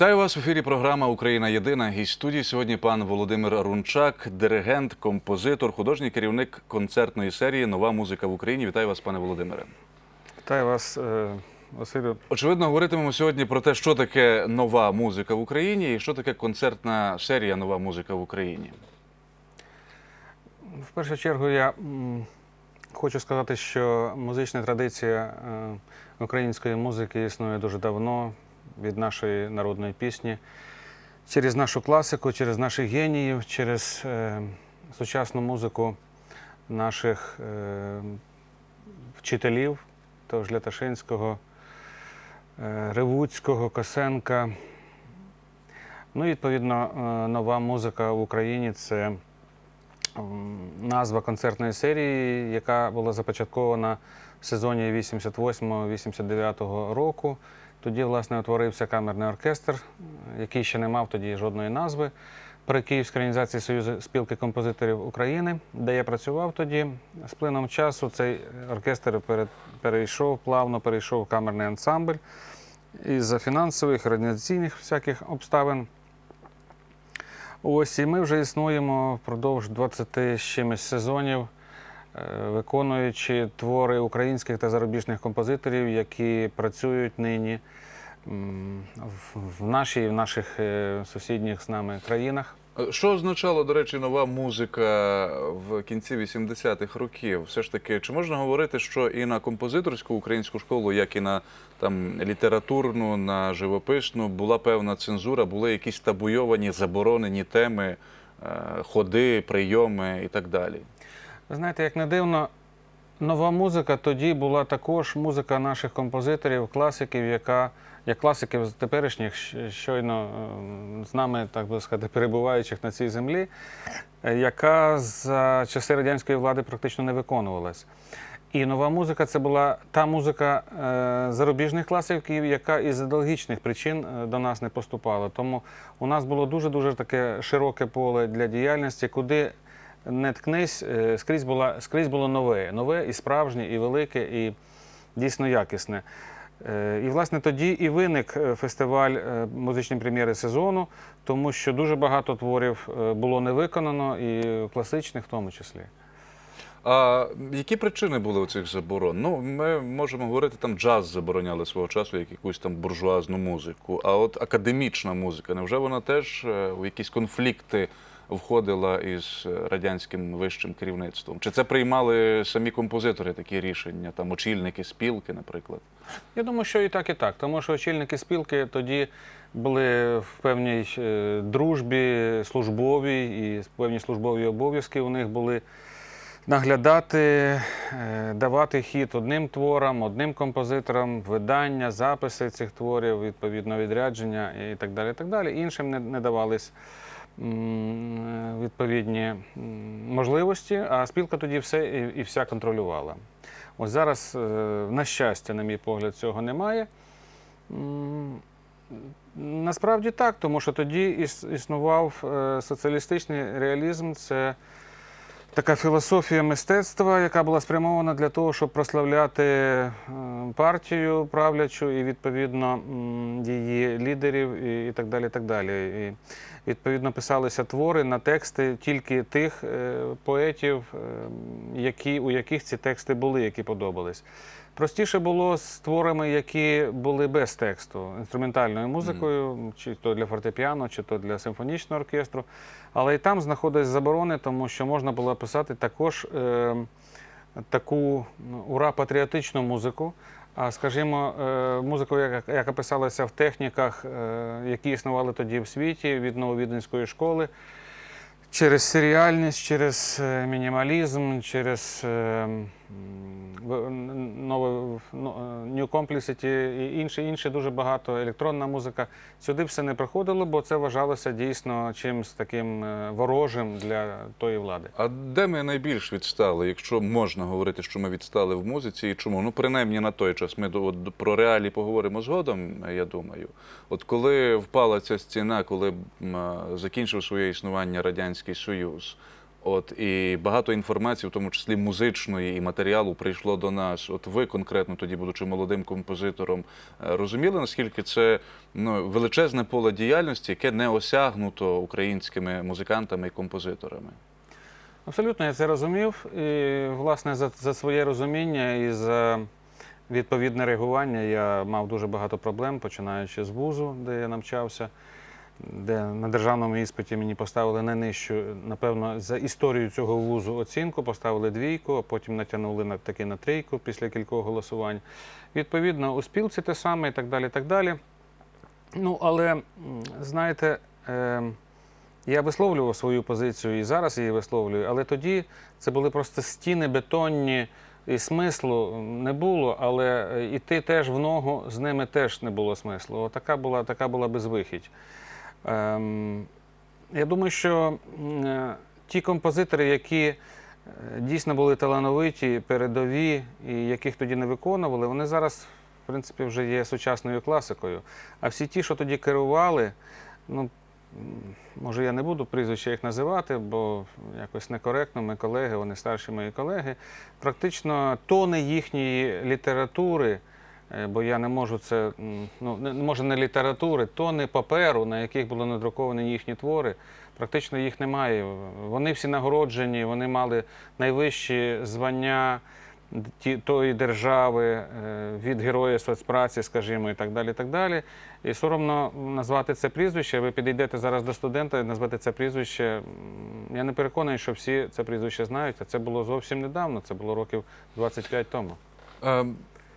Вітаю вас в ефірі. Програма Україна Єдина. Гість студії сьогодні пан Володимир Рунчак, диригент, композитор, художній керівник концертної серії Нова музика в Україні. Вітаю вас, пане Володимире. Вітаю вас, е, Василю. Очевидно, говоритимемо сьогодні про те, що таке нова музика в Україні і що таке концертна серія Нова музика в Україні. В першу чергу я хочу сказати, що музична традиція е, української музики існує дуже давно від нашої народної пісні. Через нашу класику, через наших геніїв, через е, сучасну музику наших е, вчителів, того ж Ляташинського, е, Ревуцького, Косенка. Ну, і, відповідно, е, нова музика в Україні це назва концертної серії, яка була започаткована в сезоні 88-89 року. Тоді, власне, утворився камерний оркестр, який ще не мав тоді жодної назви. При Київській організації Союзу спілки композиторів України, де я працював тоді, з плином часу цей оркестр перейшов, плавно перейшов в камерний ансамбль. Із-за фінансових, організаційних всяких обставин. Ось і ми вже існуємо впродовж 20 з чимось сезонів, виконуючи твори українських та зарубіжних композиторів, які працюють нині в- нашій в наших е, сусідніх з нами країнах. Е, Що означало, до речі, нова музика в кінці 80-х років? Все ж таки, чи можна говорити, що і на композиторську українську школу, як і на там літературну, на живописну, була певна цензура, були якісь табуйовані, заборонені теми, е, ходи, прийоми і так далі? Ви знаєте, як не дивно, нова музика тоді була також музика наших композиторів, класиків, яка як класиків з теперішніх щойно е, з нами, так би сказати, перебуваючих на цій землі, е, яка за часи радянської влади практично не виконувалась. І нова музика це була та музика е, зарубіжних класиків, яка із ідеологічних причин е, до нас не поступала. Тому у нас було дуже дуже таке широке поле для діяльності, куди не ткнись, е, скрізь, була, скрізь було нове, нове і справжнє, і велике, і дійсно якісне. Е, І, власне, тоді і виник е, фестиваль музичні прем'єри сезону, тому що дуже багато творів було не виконано, і класичних в тому числі. А які причини були у цих заборон? Ну, ми можемо говорити, там джаз забороняли свого часу, як якусь там буржуазну музику. А от академічна музика, невже вона теж у якісь конфлікти входила із е, радянським вищим керівництвом? Чи це приймали самі композитори такі рішення, там очільники спілки, наприклад? Я думаю, що і так, і так. Тому що очільники спілки тоді були в певній е, дружбі службовій, і певні службові обов'язки у них були наглядати, е, давати хід одним творам, одним композиторам, видання, записи цих творів, відповідно відрядження і так далі. І так далі. Іншим не, не давались відповідні можливості, а спілка тоді все і, вся контролювала. Ось зараз, е, на щастя, на мій погляд, цього немає. Насправді так, тому що тоді існував е, соціалістичний реалізм. Це така філософія мистецтва, яка була спрямована для того, щоб прославляти е, партію правлячу і відповідно її лідерів і, так далі. Так далі. І, відповідно писалися твори на тексти тільки тих е, поетів, е, які, у яких ці тексти були, які подобались. Простіше було з творами, які були без тексту, інструментальною музикою, чи то для фортепіано, чи то для симфонічного оркестру. Але і там знаходились заборони, тому що можна було писати також е, таку ну, ура-патріотичну музику. А скажімо, е, музику, яка, писалася в техніках, е, які існували тоді в світі від нововіденської школи, через серіальність, через е, мінімалізм, через е, м, в- н- нове ну, е, New Complexity і інше, інше дуже багато. Електронна музика. Сюди все не проходило, бо це вважалося дійсно чимось таким е, ворожим для тої влади. А де ми найбільш відстали, якщо можна говорити, що ми відстали в музиці, і чому? Ну, принаймні на той час. Ми от про реалії поговоримо згодом, я думаю. От коли впала ця стіна, коли м, закінчив своє існування Радянський Союз, От і багато інформації, в тому числі музичної і матеріалу, прийшло до нас. От ви конкретно тоді, будучи молодим композитором, е, розуміли, наскільки це ну, величезне поле діяльності, яке не осягнуто українськими музикантами і композиторами. Абсолютно, я це розумів. І, власне, за, за своє розуміння і за відповідне реагування я мав дуже багато проблем, починаючи з вузу, де я навчався, де на державному іспиті мені поставили найнижчу, напевно, за історію цього вузу оцінку, поставили двійку, а потім натягнули на таки на трійку після кількох голосувань. Відповідно, у спілці те саме і так далі. так далі. Ну, але знаєте. Е, я висловлював свою позицію і зараз її висловлюю, але тоді це були просто стіни бетонні, і смислу не було, але е, іти теж в ногу з ними теж не було смислу. О, була, така була безвихідь. Ем, я думаю, що е, ті композитори, які е, дійсно були талановиті, передові, і яких тоді не виконували, вони зараз, в принципі, вже є сучасною класикою. А всі ті, що тоді керували, ну, може, я не буду прізвища їх називати, бо якось некоректно, ми колеги, вони старші мої колеги. Практично тони їхньої літератури, бо я не можу це, ну, може не літератури, тони паперу, на яких були надруковані їхні твори, практично їх немає. Вони всі нагороджені, вони мали найвищі звання тої держави, е, від героя соцпраці, скажімо, і так далі. І так далі. І соромно назвати це прізвище. Ви підійдете зараз до студента і назвати це прізвище. Я не переконаний, що всі це прізвище знають, а це було зовсім недавно, це було років 25 тому.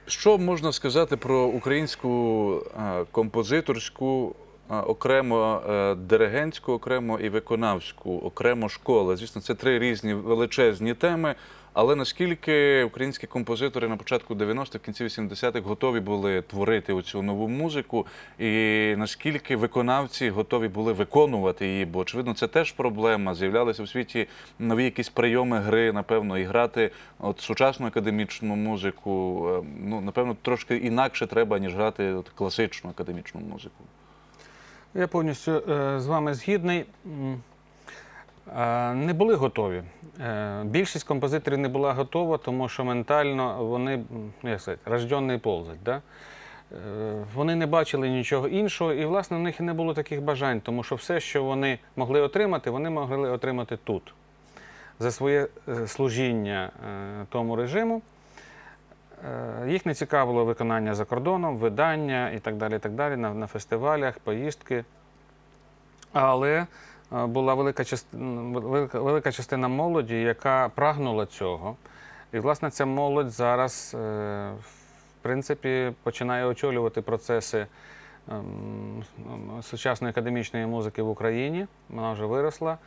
Що можна сказати про українську е, композиторську, окремо е, диригентську, окремо і виконавську, окремо школи? Звісно, це три різні величезні теми. Але наскільки українські композитори на початку 90-х, в кінці 80-х готові були творити оцю нову музику, і наскільки виконавці готові були виконувати її? Бо очевидно, це теж проблема. З'являлися у світі нові якісь прийоми гри, напевно, і грати от сучасну академічну музику. е, Ну, напевно, трошки інакше треба, ніж грати от класичну академічну музику. Я повністю е, з вами згідний. Е, Не були готові. Е, Більшість композиторів не була готова, тому що ментально вони, ну, як сказати, рожденний ползать. Да? Вони не бачили нічого іншого, і, власне, в них не було таких бажань, тому що все, що вони могли отримати, вони могли отримати тут. За своє служіння тому режиму. Е, Їх не цікавило виконання за кордоном, видання і так далі, і так далі на, на фестивалях, поїздки. Але е, була велика частина, велика, велика частина молоді, яка прагнула цього. І, власне, ця молодь зараз, е, в принципі, починає очолювати процеси ем, сучасної академічної музики в Україні. Вона вже виросла.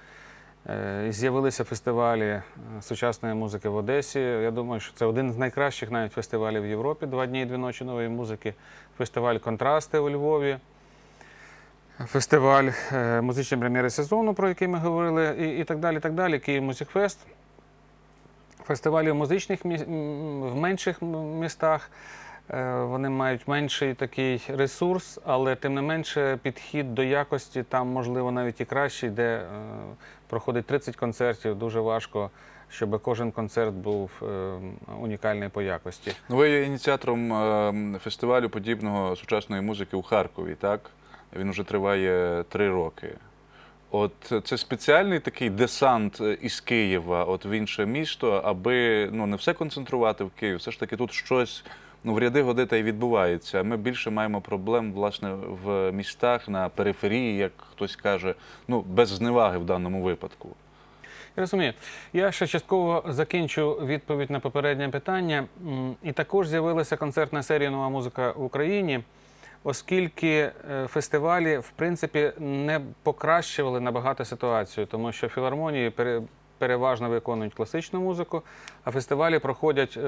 Е, З'явилися фестивалі е, сучасної музики в Одесі. Я думаю, що це один з найкращих навіть фестивалів в Європі. Два дні і дві ночі нової музики. Фестиваль Контрасти у Львові. Фестиваль е, музичні прем'єри сезону, про який ми говорили, і, і так далі. так далі. Київ Музикфест. Фестивалі в музичних в менших містах. Е, Вони мають менший такий ресурс, але тим не менше підхід до якості там, можливо, навіть і кращий, де е, проходить 30 концертів. Дуже важко, щоб кожен концерт був е, унікальний по якості. Ну, ви є ініціатором фестивалю подібного сучасної музики у Харкові, так? Він вже триває три роки. От це спеціальний такий десант із Києва, от в інше місто, аби ну, не все концентрувати в Київ. Все ж таки тут щось в ряди годи та й відбувається. Ми більше маємо проблем власне в містах на периферії, як хтось каже, ну без зневаги в даному випадку. Я розумію. Я ще частково закінчу відповідь на попереднє питання. І також з'явилася концертна серія Нова музика в Україні, оскільки е, фестивалі, в принципі, не покращували набагато ситуацію, тому що філармонії переважно виконують класичну музику, а фестивалі проходять е,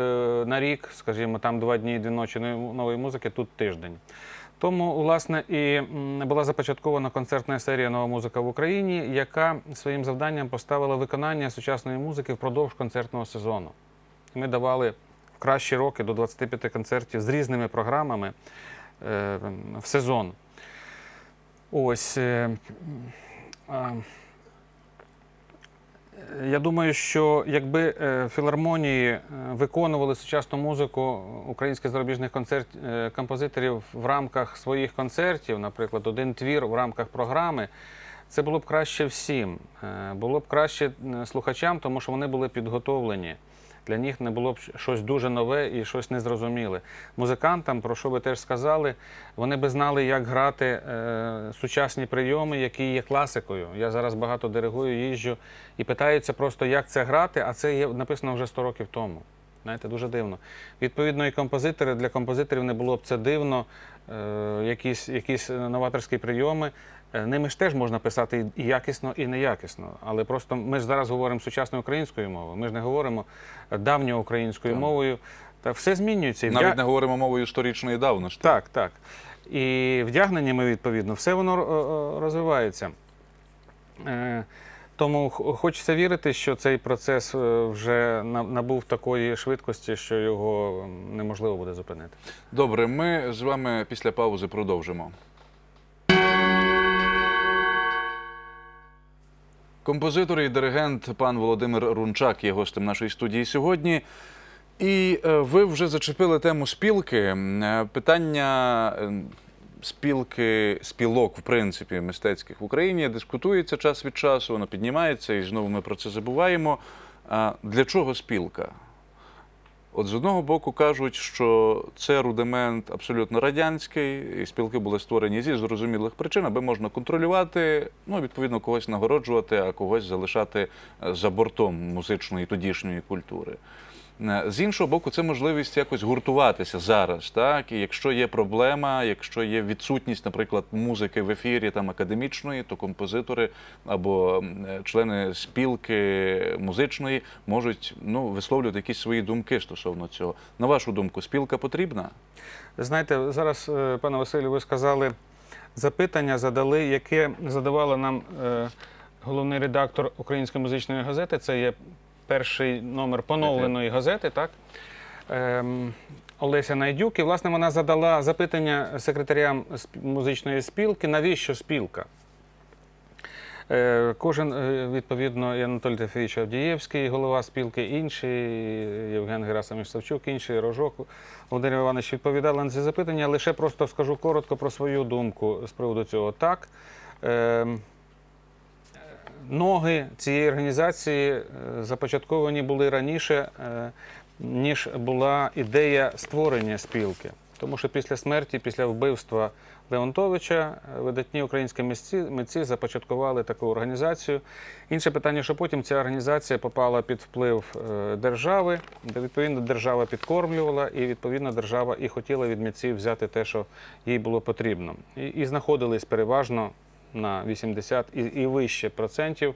на рік, скажімо, там два дні і дві ночі нової- музики, тут тиждень. Тому, власне, і була започаткована концертна серія Нова музика в Україні, яка своїм завданням поставила виконання сучасної музики впродовж концертного сезону. Ми давали в кращі роки до 25 концертів з різними програмами е, в сезон. Ось. Е, Я думаю, що якби е, філармонії е, виконували сучасну музику українських зарубіжних концерт, композиторів в рамках своїх концертів, наприклад, один твір в рамках програми, це було б краще всім. Було б краще слухачам, тому що вони були підготовлені. Для них не було б щось дуже нове і щось незрозуміле. Музикантам, про що ви теж сказали, вони би знали, як грати е, сучасні прийоми, які є класикою. Я зараз багато диригую, їжджу і питаються просто, як це грати, а це є написано вже 100 років тому. Знаєте, дуже дивно. Відповідно, і композитори для композиторів не було б це дивно, е, якісь, якісь новаторські прийоми. Е, Ними ж теж можна писати і якісно, і неякісно. Але просто ми ж зараз говоримо сучасною українською мовою. Ми ж не говоримо давньою українською Так. мовою. Та все змінюється. Навіть не говоримо мовою сторічної давності. так, так. І вдягненнями, відповідно, все воно е, е, розвивається. Тому хочеться вірити, що цей процес вже набув такої швидкості, що його неможливо буде зупинити. Добре, ми з вами після паузи продовжимо. Композитор і диригент пан Володимир Рунчак є гостем нашої студії сьогодні. І е, ви вже зачепили тему спілки. Е, Питання е, спілки, спілок, в принципі, мистецьких в Україні дискутується час від часу, воно піднімається, і знову ми про це забуваємо. Для чого спілка? От з одного боку кажуть, що це рудимент абсолютно радянський, і спілки були створені зі зрозумілих причин, аби можна контролювати, ну, відповідно, когось нагороджувати, а когось залишати е, за бортом музичної тодішньої культури. Е, З іншого боку, це можливість якось гуртуватися зараз. Так? І якщо є проблема, якщо є відсутність, наприклад, музики в ефірі там академічної, то композитори або е, члени спілки музичної можуть ну, висловлювати якісь свої думки стосовно цього. На вашу думку, спілка потрібна? Знаєте, зараз, е, пане Василю, ви сказали запитання, задали, яке задавала нам головний редактор Української музичної газети. Це є перший номер поновленої газети, так? Ем, Олеся Найдюк. І, власне, вона задала запитання секретарям музичної спілки, навіщо спілка? Е, Кожен, е, відповідно, і Анатолій Тефійович Авдієвський, голова спілки, інший, Євген Герасимович Савчук, інший Рожок, Володимир Іванович відповідали на ці запитання. Лише просто скажу коротко про свою думку з приводу цього. Так, е, ноги цієї організації е, започатковані були раніше, е, ніж була ідея створення спілки. Тому що після смерті, після вбивства Леонтовича, е, видатні українські митці, митці започаткували таку організацію. Інше питання, що потім ця організація попала під вплив держави, де відповідно держава підкормлювала, і відповідно держава і хотіла від митців взяти те, що їй було потрібно. І, і знаходились переважно на 80 і, і вище процентів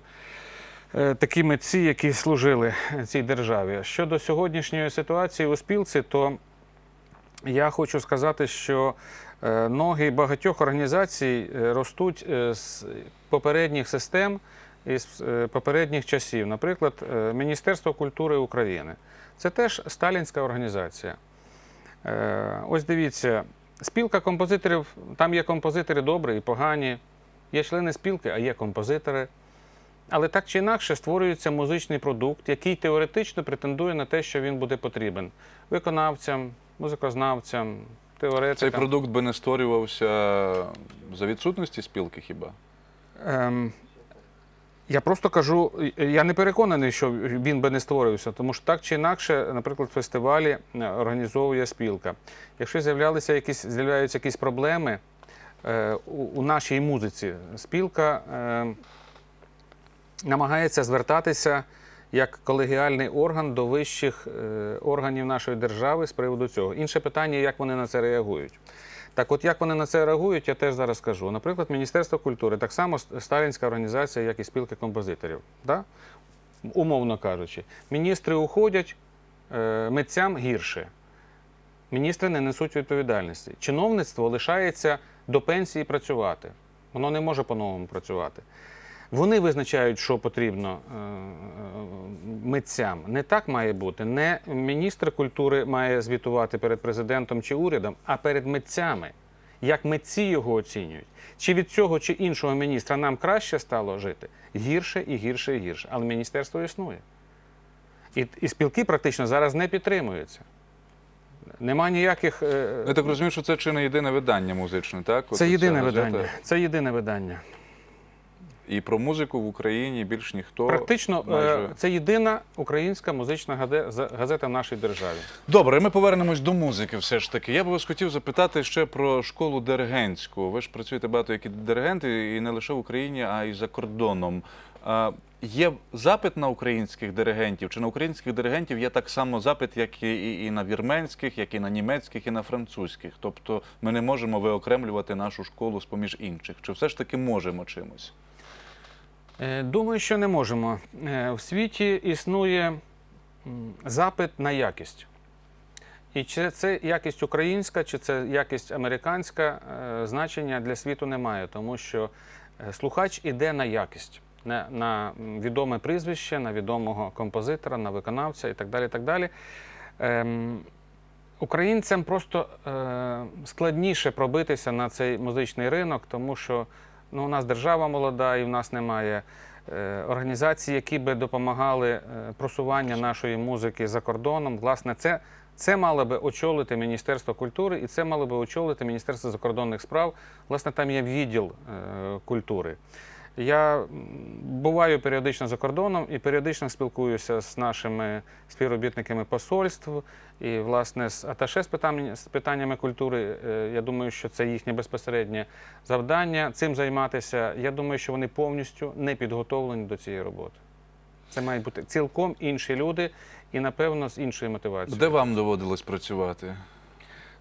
е, такі митці, які служили цій державі. Щодо сьогоднішньої ситуації у спілці, то я хочу сказати, що е, ноги багатьох організацій е, ростуть з попередніх систем і з е, попередніх часів. Наприклад, Міністерство культури України. Це теж сталінська організація. Ось дивіться, спілка композиторів, там є композитори добрі і погані, є члени спілки, а є композитори. Але так чи інакше створюється музичний продукт, який теоретично претендує на те, що він буде потрібен виконавцям, музикознавцям, теоретикам. Цей продукт би не створювався за відсутності спілки хіба? Ем, я просто кажу, я не переконаний, що він би не створився, тому що так чи інакше, наприклад, фестивалі е, організовує спілка. Якщо з'являлися якісь, з'являються якісь проблеми у, у нашій музиці, спілка е, намагається звертатися як колегіальний орган до вищих е, органів нашої держави з приводу цього. Інше питання, як вони на це реагують. Так, от як вони на це реагують, я теж зараз скажу. Наприклад, Міністерство культури, так само сталінська організація, як і спілки композиторів. Да? Умовно кажучи, міністри уходять, е, митцям гірше. Міністри не несуть відповідальності. Чиновництво лишається до пенсії працювати. Воно не може по-новому працювати. Вони визначають, що потрібно е, митцям. Не так має бути. Не міністр культури має звітувати перед президентом чи урядом, а перед митцями. як митці його оцінюють. Чи від цього чи іншого міністра нам краще стало жити? Гірше і гірше і гірше. Але міністерство існує. І, і спілки практично зараз не підтримуються. Нема ніяких. е, Я так розумію, що це чи не єдине видання музичне, так? Це єдине видання. Це єдине видання. І про музику в Україні більш ніхто Практично е, майже... це єдина українська музична газета в нашій державі. Добре, ми повернемось до музики. Все ж таки. Я б вас хотів запитати ще про школу диригентську. Ви ж працюєте багато як і диригенти, і не лише в Україні, а й за кордоном. Є запит на українських диригентів? Чи на українських диригентів є так само запит, як і, і, на вірменських, як і на німецьких, і на французьких? Тобто ми не можемо виокремлювати нашу школу з поміж інших. Чи все ж таки можемо чимось? Е, Думаю, що не можемо. Е, В світі існує запит на якість. І чи це якість українська, чи це якість американська, е, значення для світу немає, тому що слухач іде на якість, на, відоме прізвище, на відомого композитора, на виконавця і так далі. Так далі. Ем, Українцям просто е, складніше пробитися на цей музичний ринок, тому що ну, у нас держава молода і в нас немає е, організацій, які би допомагали е, просування нашої музики за кордоном. Власне, це, це мало би очолити Міністерство культури і це мало би очолити Міністерство закордонних справ. Власне, там є відділ е, культури. Я буваю періодично за кордоном і періодично спілкуюся з нашими співробітниками посольств і, власне, з аташе з питаннями, з питаннями культури. Е, Я думаю, що це їхнє безпосереднє завдання цим займатися. Я думаю, що вони повністю не підготовлені до цієї роботи. Це мають бути цілком інші люди і, напевно, з іншою мотивацією. Де вам доводилось працювати?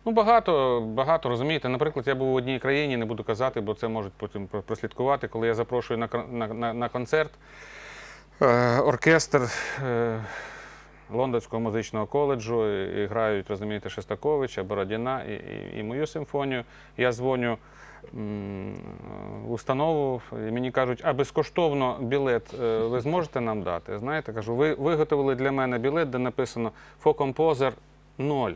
Ну, багато, багато розумієте. Наприклад, я був в одній країні, не буду казати, бо це можуть потім прослідкувати. Коли я запрошую на, на, на, на концерт е, оркестр е, Лондонського музичного коледжу і, і грають, розумієте, Шестаковича, Бородіна і, і, і мою симфонію. Я дзвоню установу, і мені кажуть, а безкоштовно білет е, ви зможете нам дати? Знаєте, кажу, ви виготовили для мене білет, де написано «Фокомпозер 0».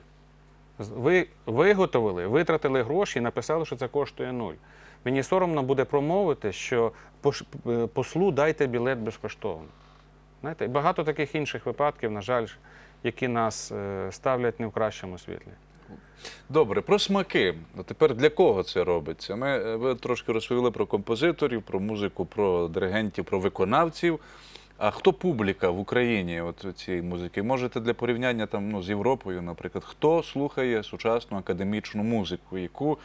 Ви виготовили, витратили гроші і написали, що це коштує нуль. Мені соромно буде промовити, що е, послу дайте білет безкоштовно. Знаєте, багато таких інших випадків, на жаль, які нас е, ставлять не в кращому світлі. Добре, про смаки. А тепер для кого це робиться? Ми е, ви трошки розповіли про композиторів, про музику, про диригентів, про виконавців. А хто публіка в Україні от цієї музики? Можете для порівняння там ну з Європою, наприклад, хто слухає сучасну академічну музику, яку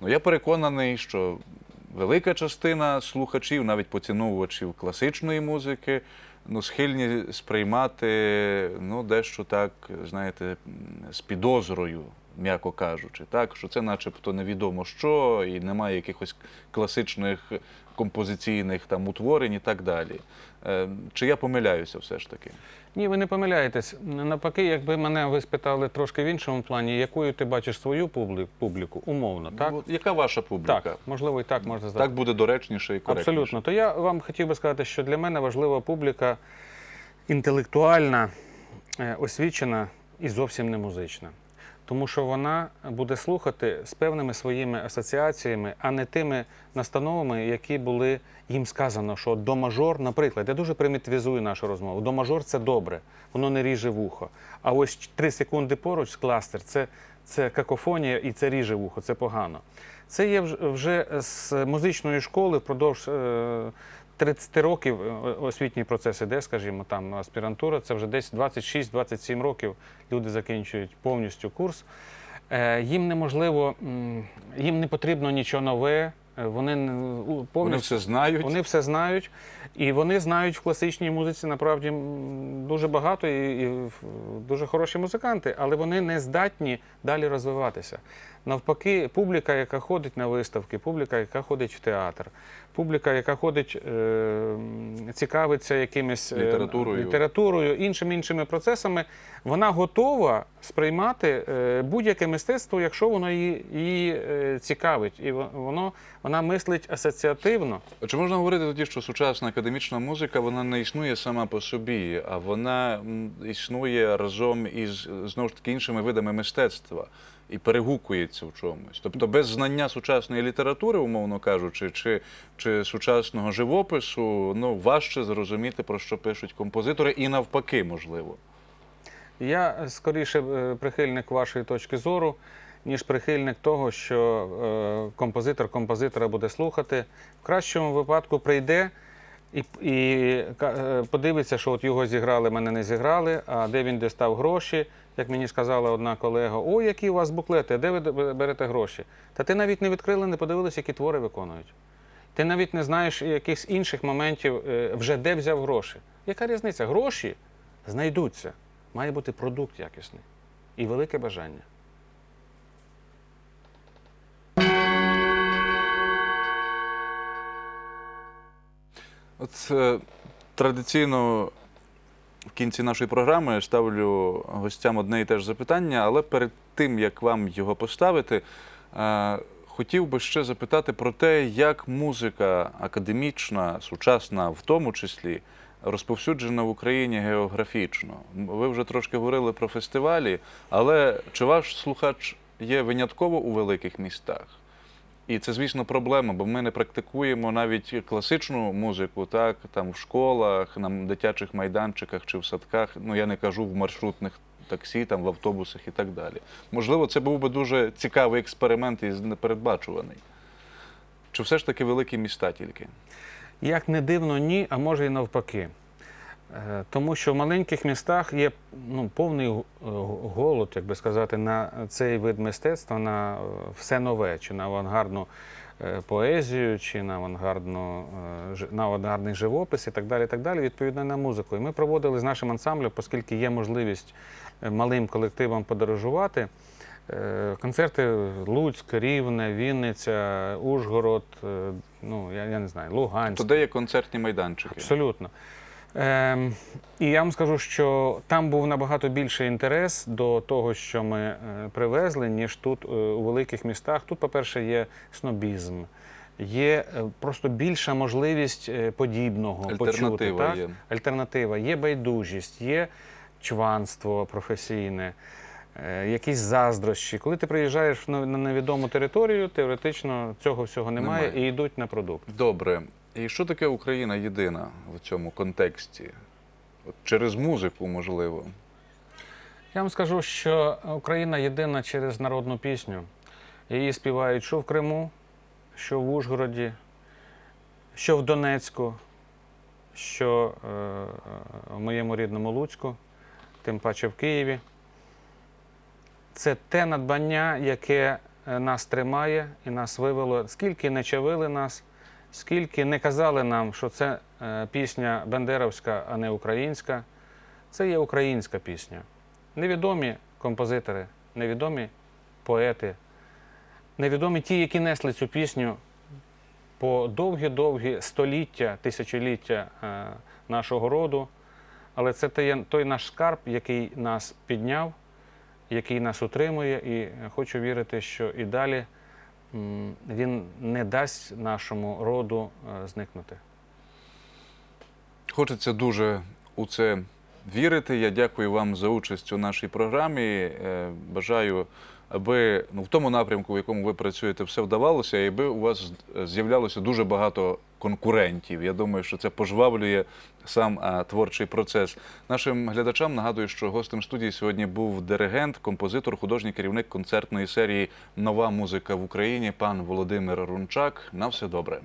ну я переконаний, що велика частина слухачів, навіть поціновувачів класичної музики, ну схильні сприймати ну дещо так, знаєте, з підозрою м'яко кажучи, так що це, начебто, невідомо що, і немає якихось класичних композиційних там утворень і так далі. Е, Чи я помиляюся все ж таки? Ні, ви не помиляєтесь. Навпаки, якби мене ви спитали трошки в іншому плані, якою ти бачиш свою публіку, умовно, так? От яка ваша публіка? Так, можливо, і так можна сказати. Так буде доречніше і коректніше. Абсолютно. То я вам хотів би сказати, що для мене важлива публіка інтелектуальна, е, освічена і зовсім не музична. Тому що вона буде слухати з певними своїми асоціаціями, а не тими настановами, які були їм сказано, що до мажор, наприклад, я дуже примітивізую нашу розмову. До мажор це добре, воно не ріже вухо. А ось три секунди поруч кластер це, це какофонія і це ріже вухо, це погано. Це є вже з музичної школи впродовж е, 30 років е, освітній процес іде, скажімо, там аспірантура, це вже десь 26-27 років люди закінчують повністю курс. Е, Їм неможливо, їм не потрібно нічого нове. е, Вони Вони все знають. вони все знають, і вони знають в класичній музиці направді дуже багато і, і дуже хороші музиканти, але вони не здатні далі розвиватися. Навпаки, публіка, яка ходить на виставки, публіка, яка ходить в театр, публіка, яка ходить, е, цікавиться якимись е, Літературою. літературою, іншими іншими процесами, вона готова сприймати е, будь-яке мистецтво, якщо воно її, її цікавить, і во- воно вона мислить асоціативно. Чи можна говорити тоді, що сучасна академічна музика вона не існує сама по собі, а вона існує разом із знову ж таки іншими видами мистецтва? І перегукується в чомусь. Тобто без знання сучасної літератури, умовно кажучи, чи, чи сучасного живопису, ну важче зрозуміти, про що пишуть композитори, і навпаки, можливо. Я скоріше е, прихильник вашої точки зору, ніж прихильник того, що е, композитор композитора буде слухати. В кращому випадку прийде і, і е, подивиться, що от його зіграли, мене не зіграли, а де він дістав гроші. Як мені сказала одна колега, о, які у вас буклети, де ви берете гроші? Та ти навіть не відкрили, не подивилися, які твори виконують. Ти навіть не знаєш якихось інших моментів, е, вже де взяв гроші. Яка різниця? Гроші знайдуться. Має бути продукт якісний і велике бажання. От е, традиційно в кінці нашої програми ставлю гостям одне і те ж запитання, але перед тим як вам його поставити, е, хотів би ще запитати про те, як музика академічна, сучасна, в тому числі, розповсюджена в Україні географічно. Ви вже трошки говорили про фестивалі, але чи ваш слухач є винятково у великих містах? І це, звісно, проблема, бо ми не практикуємо навіть класичну музику, так там в школах, на дитячих майданчиках чи в садках. Ну я не кажу в маршрутних таксі, там в автобусах і так далі. Можливо, це був би дуже цікавий експеримент і непередбачуваний. Чи все ж таки великі міста тільки? Як не дивно, ні, а може і навпаки. Е, Тому що в маленьких містах є ну, повний голод, як би сказати, на цей вид мистецтва, на е, все нове, чи на авангардну е, поезію, чи на авангардну е, на авангардний живопис і так далі. і так далі, Відповідно на музику. І ми проводили з нашим ансамблем, оскільки є можливість е, малим колективам подорожувати. е, Концерти Луцьк, Рівне, Вінниця, Ужгород, е, ну я, я не знаю, Луганськ. То де є концертні майданчики? Абсолютно. Ем, і я вам скажу, що там був набагато більший інтерес до того, що ми е, привезли, ніж тут е, у великих містах. Тут, по-перше, є снобізм, є е, просто більша можливість подібного почути. Альтернатива Так? є. Альтернатива, є байдужість, є чванство професійне. Якісь заздрощі. Коли ти приїжджаєш на на невідому територію, теоретично цього всього немає, Немає. і йдуть на продукт. Добре. І що таке Україна єдина в цьому контексті? От через музику, можливо. Я вам скажу, що Україна єдина через народну пісню. Її співають що в Криму, що в Ужгороді, що в Донецьку, що е, в моєму рідному Луцьку, тим паче в Києві. Це те надбання, яке е, нас тримає і нас вивело. Скільки не чавили нас, скільки не казали нам, що це е, пісня бендеровська, а не українська. Це є українська пісня. Невідомі композитори, невідомі поети, невідомі ті, які несли цю пісню по довгі-довгі століття, тисячоліття е, нашого роду. Але це той, наш скарб, який нас підняв, який нас утримує, і хочу вірити, що і далі він не дасть нашому роду е, зникнути. Хочеться дуже у це вірити. Я дякую вам за участь у нашій програмі. Е, Бажаю, аби ну, в тому напрямку, в якому ви працюєте, все вдавалося, і аби у вас з'являлося дуже багато конкурентів. Я думаю, що це пожвавлює сам а, творчий процес. Нашим глядачам нагадую, що гостем студії сьогодні був диригент, композитор, художній керівник концертної серії Нова музика в Україні, пан Володимир Рунчак. На все добре.